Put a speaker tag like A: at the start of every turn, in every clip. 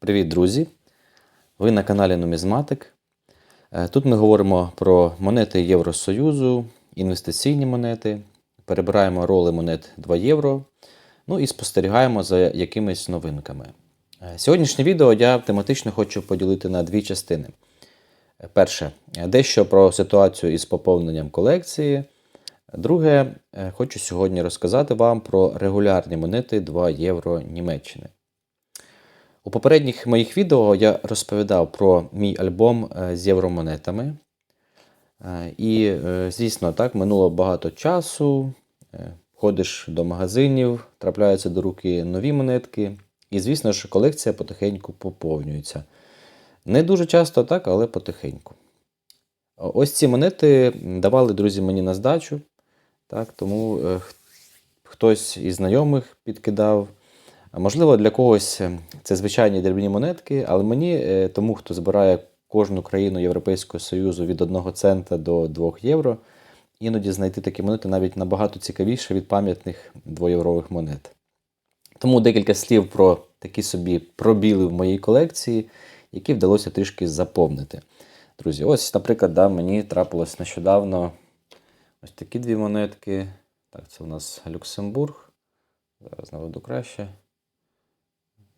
A: Привіт, друзі! Ви на каналі Нумізматик. Е, Тут ми говоримо про монети Євросоюзу, інвестиційні монети, перебираємо роли монет 2 євро, ну і спостерігаємо за якимись новинками. Е, Сьогоднішнє відео я тематично хочу поділити на дві частини. Е, Перше, дещо про ситуацію із поповненням колекції. Друге, хочу сьогодні розказати вам про регулярні монети 2 євро Німеччини. У попередніх моїх відео я розповідав про мій альбом е, з євромонетами. Е, І, е, звісно, так, минуло багато часу. Ходиш до магазинів, трапляються до руки нові монетки. І, звісно ж, колекція потихеньку поповнюється. Не дуже часто, так, але потихеньку. Ось ці монети давали друзі мені на здачу. Так, тому хтось із знайомих підкидав. Можливо, для когось е, це звичайні дрібні монетки, але мені, е, тому хто збирає кожну країну Європейського Союзу від 1 цента до 2 євро, іноді знайти такі монети навіть набагато цікавіше від пам'ятних двоєврових монет. Тому декілька слів про такі собі пробіли в моїй колекції, які вдалося трішки заповнити. Друзі, ось, наприклад, да, мені трапилось нещодавно ось такі дві монетки. Так, це у нас Люксембург. Зараз наведу краще.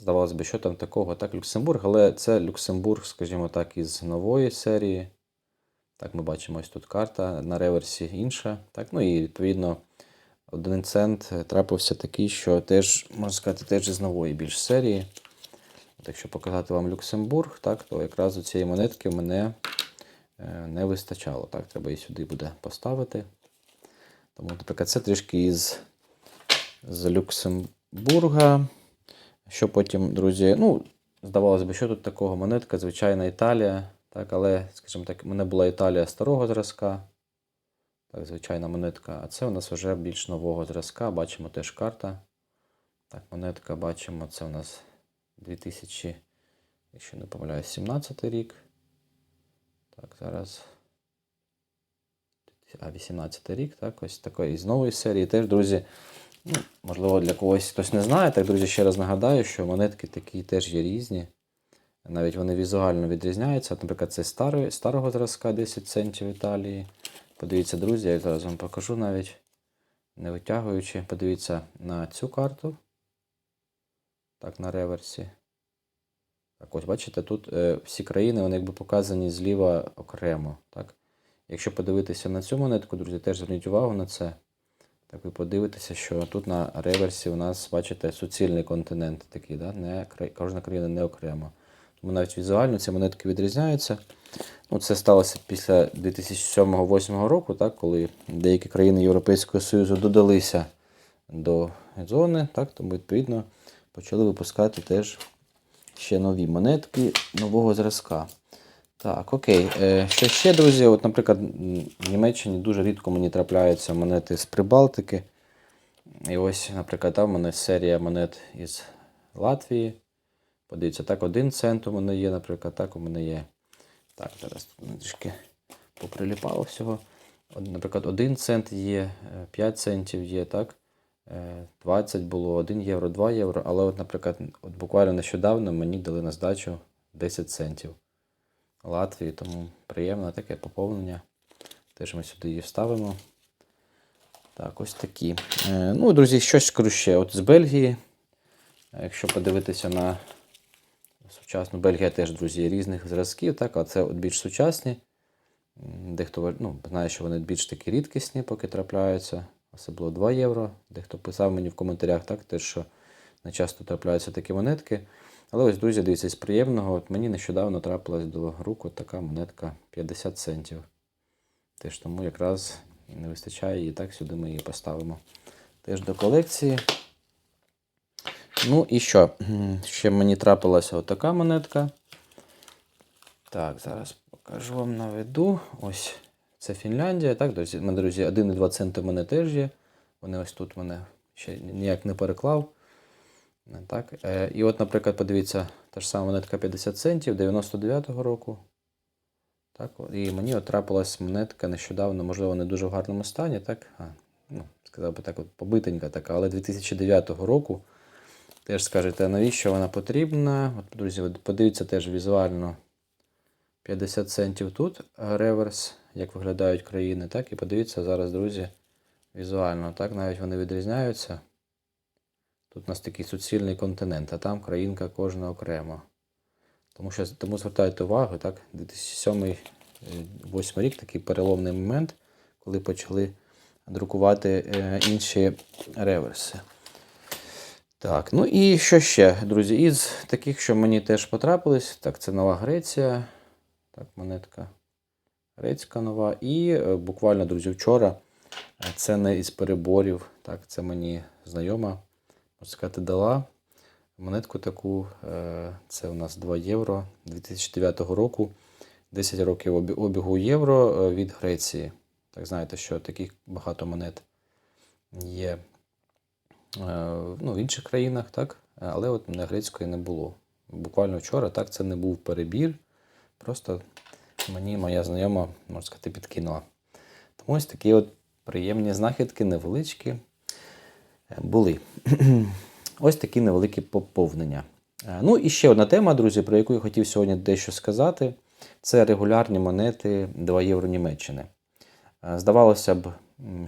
A: Здавалося б, що там такого? Так, Люксембург, але це Люксембург, скажімо так, із нової серії. Так, ми бачимо ось тут карта, на реверсі інша. Так, ну і відповідно один цент е, трапився такий, що теж, можна сказати, теж із нової більш серії. Якщо показати вам Люксембург, так, то якраз у цієї монетки мене е, не вистачало. Так, треба її сюди буде поставити. Тому, наприклад, це трішки із з Люксембурга. Що потім, друзі, ну, здавалося б, що тут такого монетка, звичайна Італія. Так, але, скажімо так, у мене була Італія старого зразка. Так, звичайна монетка. А це у нас вже більш нового зразка. Бачимо теж карта. Так, монетка бачимо, це у нас 2000, якщо не помиляюсь, 17 рік. Так, зараз. А, 18 рік, так, ось такої з нової серії. Теж, друзі, можливо, для когось хтось не знає. Так, друзі, ще раз нагадаю, що монетки такі теж є різні. Навіть вони візуально відрізняються. От, наприклад, це старої, старого зразка 10 центів Італії. Подивіться, друзі, я зараз вам покажу навіть, не витягуючи. Подивіться на цю карту. Так, на реверсі. Так, ось бачите, тут е, всі країни вони якби показані зліва окремо. Так? Якщо подивитися на цю монетку, друзі, теж зверніть увагу на це. Так ви подивитеся, що тут на реверсі у нас, бачите, суцільний континент такий, да? не, кожна країна не окремо. Тому навіть візуально ці монетки відрізняються. Ну, це сталося після 2007-2008 року, так, коли деякі країни Європейського Союзу додалися до зони, так, тому відповідно почали випускати теж ще нові монетки нового зразка. Так, окей. Е, що ще, друзі? От, наприклад, в Німеччині дуже рідко мені трапляються монети з Прибалтики. І ось, наприклад, там у мене серія монет із Латвії. Подивіться, так, один цент у мене є, наприклад, так у мене є. Так, зараз тут трішки поприліпало всього. Наприклад, 1 цент є, е, 5 центів є, так? Е, 20 було, 1 євро, 2 євро. Але, от, наприклад, от буквально нещодавно мені дали на здачу 10 центів Латвії, тому приємне таке поповнення. Теж ми сюди її вставимо. Так, ось такі. Е, ну, друзі, щось скажу ще. От з Бельгії. Е, Якщо подивитися на сучасну Бельгія теж, друзі, різних зразків, так, а це от більш сучасні. Дехто ну, знає, що вони більш такі рідкісні, поки трапляються. Особливо 2 євро. Дехто писав мені в коментарях, так, теж, що не часто трапляються такі монетки. Але ось, друзі, дивіться, з приємного, от мені нещодавно трапилась до рук така монетка 50 центів. Теж тому якраз не вистачає її, так сюди ми її поставимо. Теж до колекції. Ну і що? Ще мені трапилася отака монетка. Так, зараз покажу вам наведу. Ось це Фінляндія. Так, друзі, 1,2 центи в мене теж є. Вони ось тут мене ще ніяк не переклав. Е, Так. е, І от, наприклад, подивіться, та ж сама монетка 50 центів 99-го року. Так, і мені от трапилась монетка нещодавно, можливо, не дуже в гарному стані, так? А, ну, сказав би так, от побитенька така, але 2009 року Теж скажете, навіщо вона потрібна? От, друзі, подивіться теж візуально 50 центів тут реверс, як виглядають країни, так? І подивіться зараз, друзі, візуально, так, навіть вони відрізняються. Тут у нас такий суцільний континент, а там країнка кожна окремо. Тому що тому звертайте увагу, так, 2007-2008 рік такий переломний момент, коли почали друкувати е, інші реверси. Так, ну і що ще, друзі? Із таких, що мені теж потрапились, так, це Нова Греція. Так, монетка грецька нова. І е, буквально, друзі, вчора е, це не із переборів. Так, це мені знайома, можна сказати, дала монетку таку. е, Це у нас 2 євро 2009 року. 10 років обігу євро е, від Греції. Так знаєте, що таких багато монет є е, ну, в інших країнах, так? але от на грецької не було. Буквально вчора так це не був перебір. Просто мені моя знайома, можна сказати, підкинула. Тому ось такі от приємні знахідки, невеличкі були. ось такі невеликі поповнення. Е, Ну і ще одна тема, друзі, про яку я хотів сьогодні дещо сказати. Це регулярні монети 2 євро Німеччини. Е, Здавалося б,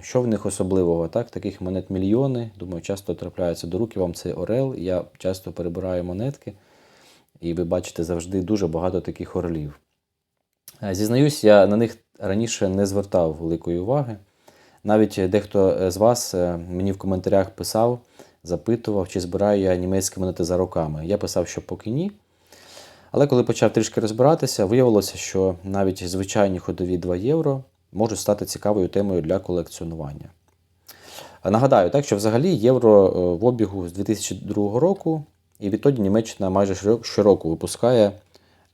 A: що в них особливого, так? Таких монет мільйони. Думаю, часто трапляються до руки вам цей Орел. Я часто перебираю монетки, і ви бачите завжди дуже багато таких орлів. Е, Зізнаюсь, я на них раніше не звертав великої уваги. Навіть дехто е, з вас е, мені в коментарях писав, запитував, чи збираю я німецькі монети за роками. Я писав, що поки ні. Але коли почав трішки розбиратися, виявилося, що навіть звичайні ходові 2 євро можуть стати цікавою темою для колекціонування. Нагадаю, так, що взагалі євро е, в обігу з 2002 року, і відтоді Німеччина майже щороку випускає е,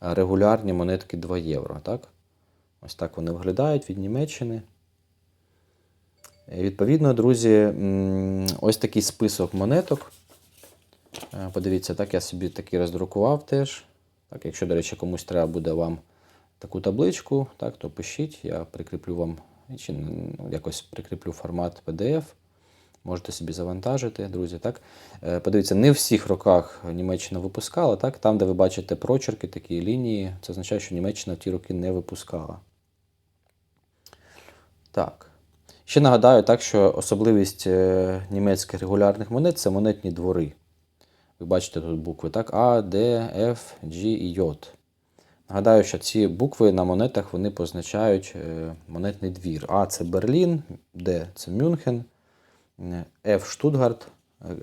A: регулярні монетки 2 євро. Так? Ось так вони виглядають від Німеччини. І відповідно, друзі, ось такий список монеток. Е, Подивіться, так я собі такий роздрукував теж. Так, якщо, до речі, комусь треба буде вам таку табличку, так, то пишіть, я прикріплю вам чи ну, якось прикріплю формат PDF. Можете собі завантажити, друзі. Так? Е, Подивіться, не в всіх роках Німеччина випускала, так? там, де ви бачите прочерки, такі лінії, це означає, що Німеччина в ті роки не випускала. Так. Ще нагадаю, так, що особливість е, німецьких регулярних монет це монетні двори. Ви бачите тут букви так? А, Д, Ф, G і J. Нагадаю, що ці букви на монетах вони позначають е, монетний двір. А це Берлін, Д це Мюнхен, е, Ф Штутгарт,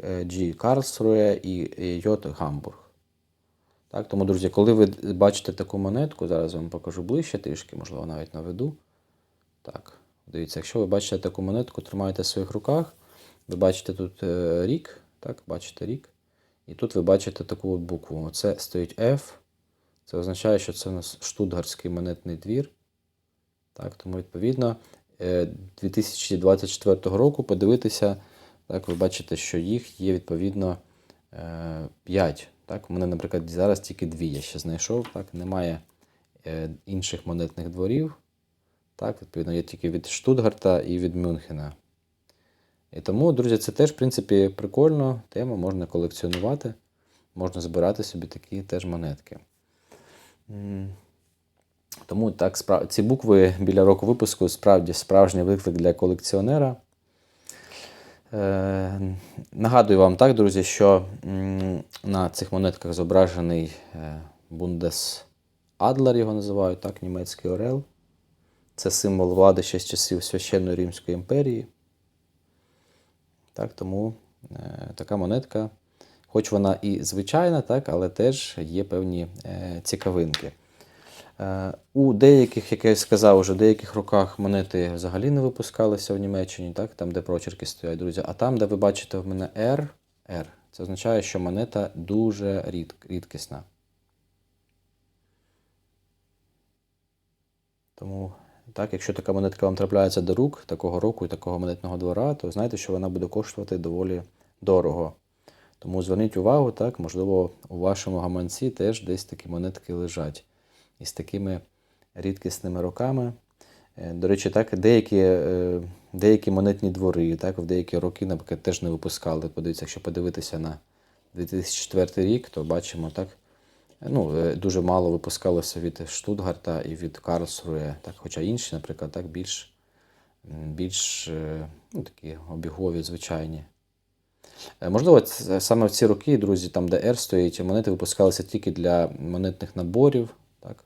A: G Карлсрує і J Гамбург. Так, тому, друзі, коли ви бачите таку монетку, зараз вам покажу ближче трішки, можливо, навіть наведу. Так, дивіться, якщо ви бачите таку монетку, тримаєте в своїх руках, ви бачите тут е, рік, так, бачите рік. І тут ви бачите таку от букву. Оце стоїть F. Це означає, що це у нас штутгарський монетний двір. Так, тому, відповідно, е, 2024 року подивитися, так, ви бачите, що їх є відповідно 5. Так, у мене, наприклад, зараз тільки дві я ще знайшов. Так, немає е, інших монетних дворів. Так, відповідно, є тільки від Штутгарта і від Мюнхена. І тому, друзі, це теж, в принципі, прикольно. Тема можна колекціонувати, можна збирати собі такі теж монетки. Тому так, ці букви біля року випуску справді справжній виклик для колекціонера. Е, нагадую вам, так, друзі, що на цих монетках зображений Бундес Адлер, його називають, так, німецький орел. Це символ влади ще з часів Священної Римської імперії. Так, тому е, така монетка, хоч вона і звичайна, так, але теж є певні е, цікавинки. Е, у деяких, як я сказав, уже в деяких роках монети взагалі не випускалися в Німеччині, так, там, де прочерки стоять, друзі. А там, де ви бачите в мене R, R, це означає, що монета дуже рід, рідкісна. Тому, так, якщо така монетка вам трапляється до рук такого року і такого монетного двора, то знайте, що вона буде коштувати доволі дорого. Тому зверніть увагу, так, можливо, у вашому гаманці теж десь такі монетки лежать із такими рідкісними роками. Е, До речі, так, деякі, е, деякі монетні двори, так, в деякі роки, наприклад, теж не випускали. Подивіться, якщо подивитися на 2004 рік, то бачимо так. Ну, е, дуже мало випускалося від Штутгарта і від Карлсрує, так, хоча інші, наприклад, так, більш, більш е, ну, такі обігові, звичайні. Е, Можливо, саме в ці роки, друзі, там, де R стоїть, монети випускалися тільки для монетних наборів. Так?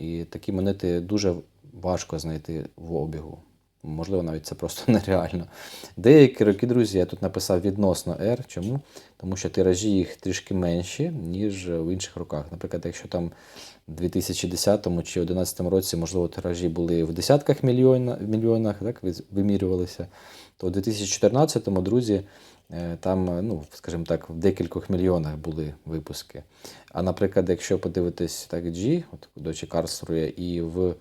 A: І такі монети дуже важко знайти в обігу. Можливо, навіть це просто нереально. Деякі роки, друзі, я тут написав відносно R. Чому? Тому що тиражі їх трішки менші, ніж в інших роках. Наприклад, якщо там в 2010 чи 2011 році, можливо, тиражі були в десятках мільйона, мільйонах, так, вимірювалися, то в 2014, друзі, е, там, ну, скажімо так, в декількох мільйонах були випуски. А наприклад, якщо подивитись так G, от Дочі Карсрує, і в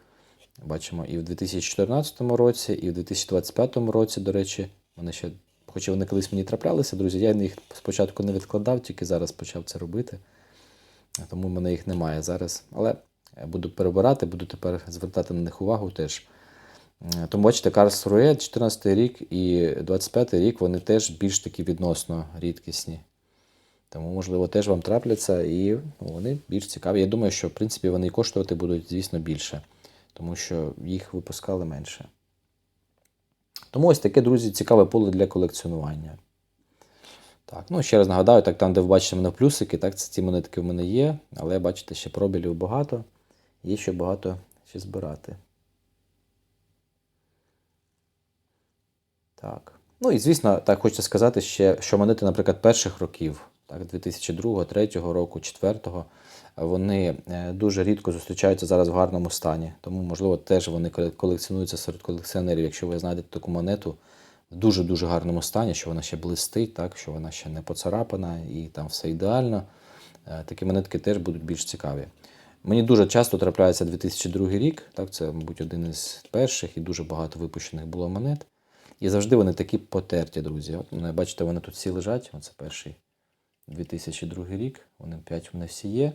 A: бачимо і в 2014 році, і в 2025 році, до речі, вони ще, хоча вони колись мені траплялися, друзі, я їх спочатку не відкладав, тільки зараз почав це робити. Тому в мене їх немає зараз. Але буду перебирати, буду тепер звертати на них увагу теж. Е, Тому бачите, Карс Рує, 14 рік і 25 рік вони теж більш такі відносно рідкісні. Тому, можливо, теж вам трапляться і ну, вони більш цікаві. Я думаю, що в принципі вони коштувати будуть, звісно, більше, тому що їх випускали менше. Тому ось таке, друзі, цікаве поле для колекціонування. Так, ну ще раз нагадаю, так там, де ви бачите в мене плюсики, так, це ці монетки в мене є, але бачите, ще пробілів багато, є ще багато ще збирати. Так. Ну і звісно, так хочеться сказати ще, що монети, наприклад, перших років, так, 2002, 2003 року, 2004, вони е, дуже рідко зустрічаються зараз в гарному стані. Тому, можливо, теж вони колекціонуються серед колекціонерів, якщо ви знайдете таку монету в дуже-дуже гарному стані, що вона ще блистить, так, що вона ще не поцарапана і там все ідеально. Е, Такі монетки теж будуть більш цікаві. Мені дуже часто трапляється 2002 рік, так, це, мабуть, один із перших і дуже багато випущених було монет. І завжди вони такі потерті, друзі. От, ну, бачите, вони тут всі лежать. Оце перший 2002 рік. Вони 5 вони всі є,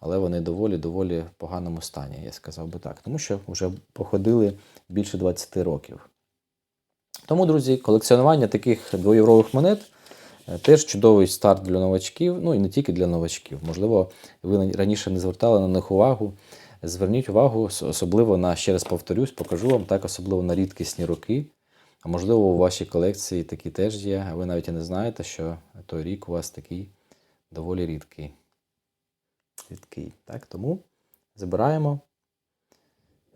A: але вони доволі доволі в поганому стані, я сказав би так. Тому що вже походили більше 20 років. Тому, друзі, колекціонування таких двоєврових монет е, теж чудовий старт для новачків, ну і не тільки для новачків. Можливо, ви раніше не звертали на них увагу. Зверніть увагу, особливо на, ще раз повторюсь, покажу вам так, особливо на рідкісні роки. А можливо, у вашій колекції такі теж є, а ви навіть і не знаєте, що той рік у вас такий доволі рідкий. Рідкий. Так, тому забираємо,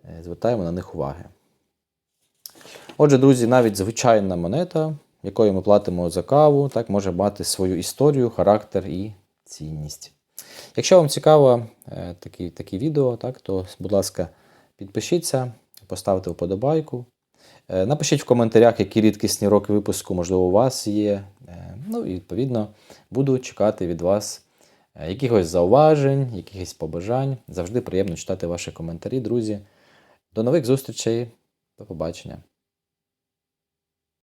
A: е, звертаємо на них уваги. Отже, друзі, навіть звичайна монета, якою ми платимо за каву, так, може мати свою історію, характер і цінність. Якщо вам цікаво е, такі, такі відео, так, то, будь ласка, підпишіться, поставте вподобайку. Е, Напишіть в коментарях, які рідкісні роки випуску, можливо, у вас є. Е, Ну і відповідно буду чекати від вас е, якихось зауважень, якихось побажань. Завжди приємно читати ваші коментарі, друзі. До нових зустрічей. До побачення.